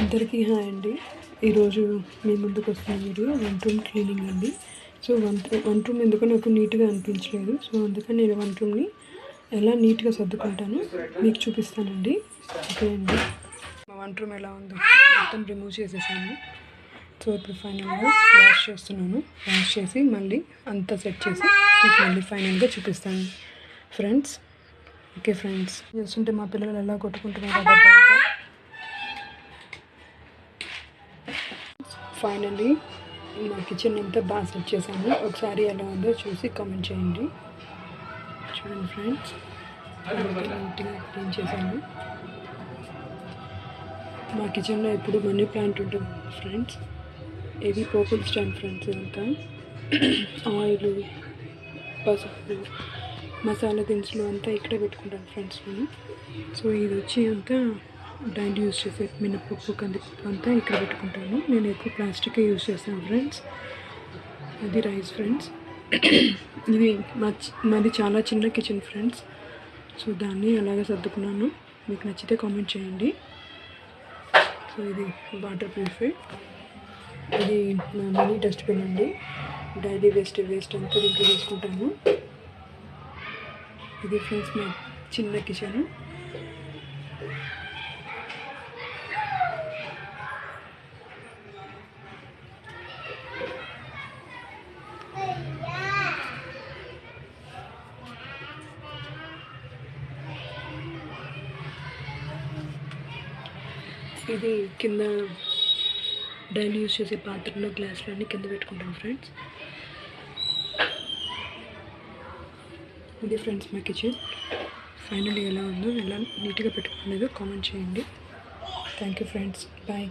అందరికీ హాయ్ అండి. ఈరోజు మీ ముందుకు వస్తున్న వీడియో వన్ రూమ్ క్లీనింగ్ అండి. సో వన్ వన్ రూమ్ ఎందుకో నాకు నీట్గా అనిపించలేదు. సో అందుకని నేను వన్ రూమ్ని ఎలా నీట్గా సర్దుకుంటాను మీకు చూపిస్తానండి. ఓకే అండి. మా వన్ రూమ్ ఎలా ఉందో మొత్తం రిమూవ్ చేసేసాను. సో ఇప్పుడు ఫైనల్గా వాష్ చేస్తున్నాను. వాష్ చేసి మళ్ళీ అంతా సెట్ చేసి మీకు మళ్ళీ ఫైనల్గా చూపిస్తాను. Friends okay friends. చేస్తుంటే మా పిల్లలు ఎలా కొట్టుకుంటున్నారు ఫైనల్లీ మా కిచెన్ అంతా బాగా సెట్ చేశాను. ఒకసారి ఎలా ఉందో చూసి కామెంట్ చేయండి. చూడండి ఫ్రెండ్స్ నీట్గా క్లీన్ చేశాను. మా కిచెన్లో ఎప్పుడు మనీ ప్లాంట్ ఉంటుంది ఫ్రెండ్స్ ఇవి పోపుల్ స్టాండ్ ఫ్రెండ్స్ ఇంకా ఆయిల్ పసుపు మసాలా దినుసులు అంతా ఇక్కడే పెట్టుకుంటాను ఫ్రెండ్స్ నేను. సో ఇది వచ్చి అంతా డైలీ యూస్ చేసే మినపప్పు కందిపప్పు అంతా ఇక్కడ పెట్టుకుంటాను. నేను ఎక్కువ ప్లాస్టిక్ యూస్ చేస్తాను ఫ్రెండ్స్. అది రైస్ ఫ్రెండ్స్. ఇది మా మాది చాలా చిన్న కిచెన్ ఫ్రెండ్స్. సో దాన్ని అలాగే సర్దుకున్నాను. మీకు నచ్చితే కామెంట్ చేయండి. సో ఇది వాటర్ ప్యూరిఫై ఇది మా మనీ డస్ట్బిన్ అండి. డైలీ వేస్ట్ వేస్ట్ అంతా దీంట్లో వేసుకుంటాను. ఇది ఫ్రెండ్స్ మా చిన్న కిచెన్. ఇది కింద డైలీ యూస్ చేసే పాత్రలో గ్లాసులు అన్నీ కింద పెట్టుకుంటాం ఫ్రెండ్స్. ఇది ఫ్రెండ్స్ మా కిచెన్. ఫైనల్ ఎలా ఉందో ఎలా నీట్గా పెట్టుకోలేదో కామెంట్ చేయండి. Thank you friends bye